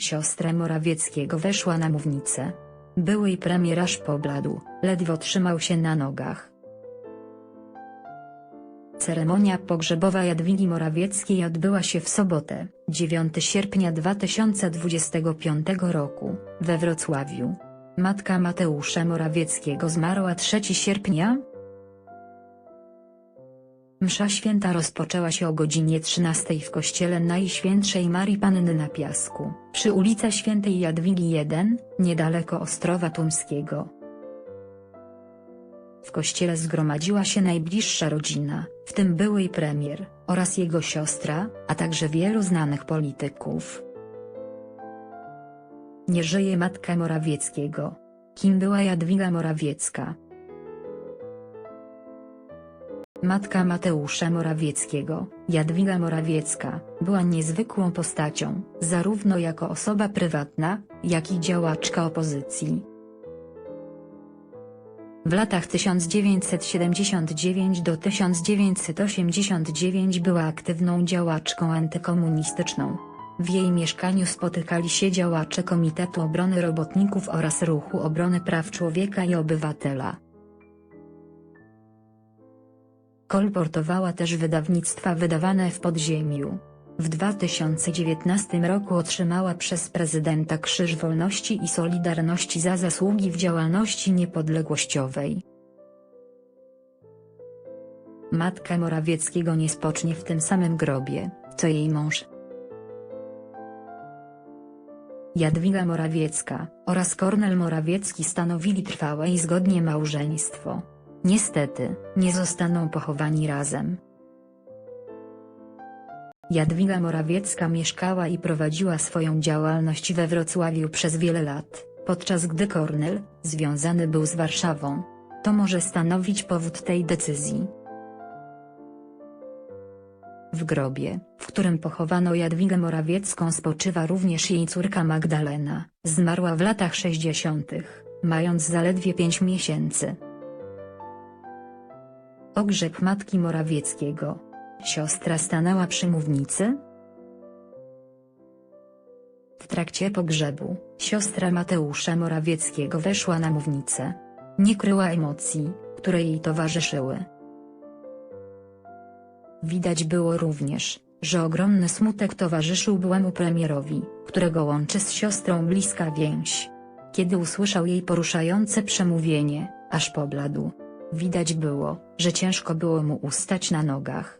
Siostra Morawieckiego weszła na mównicę. Były premier aż pobladł, ledwo trzymał się na nogach. Ceremonia pogrzebowa Jadwigi Morawieckiej odbyła się w sobotę, 9 sierpnia 2025 roku, we Wrocławiu. Matka Mateusza Morawieckiego zmarła 3 sierpnia. Msza święta rozpoczęła się o godzinie 13 w kościele Najświętszej Marii Panny na Piasku, przy ulicy Świętej Jadwigi 1, niedaleko Ostrowa Tumskiego. W kościele zgromadziła się najbliższa rodzina, w tym były premier, oraz jego siostra, a także wielu znanych polityków. Nie żyje matka Morawieckiego. Kim była Jadwiga Morawiecka? Matka Mateusza Morawieckiego, Jadwiga Morawiecka, była niezwykłą postacią, zarówno jako osoba prywatna, jak i działaczka opozycji. W latach 1979 do 1989 była aktywną działaczką antykomunistyczną. W jej mieszkaniu spotykali się działacze Komitetu Obrony Robotników oraz Ruchu Obrony Praw Człowieka i Obywatela. Kolportowała też wydawnictwa wydawane w podziemiu. W 2019 roku otrzymała przez prezydenta Krzyż Wolności i Solidarności za zasługi w działalności niepodległościowej. Matka Morawieckiego nie spocznie w tym samym grobie, co jej mąż. Jadwiga Morawiecka oraz Kornel Morawiecki stanowili trwałe i zgodnie małżeństwo. Niestety, nie zostaną pochowani razem. Jadwiga Morawiecka mieszkała i prowadziła swoją działalność we Wrocławiu przez wiele lat, podczas gdy Kornel, związany był z Warszawą. To może stanowić powód tej decyzji. W grobie, w którym pochowano Jadwigę Morawiecką spoczywa również jej córka Magdalena, zmarła w latach 60., mając zaledwie 5 miesięcy. Pogrzeb matki Morawieckiego. Siostra stanęła przy mównicy? W trakcie pogrzebu, siostra Mateusza Morawieckiego weszła na mównicę. Nie kryła emocji, które jej towarzyszyły. Widać było również, że ogromny smutek towarzyszył byłemu premierowi, którego łączy z siostrą bliska więź. Kiedy usłyszał jej poruszające przemówienie, aż pobladł. Widać było, że ciężko było mu ustać na nogach.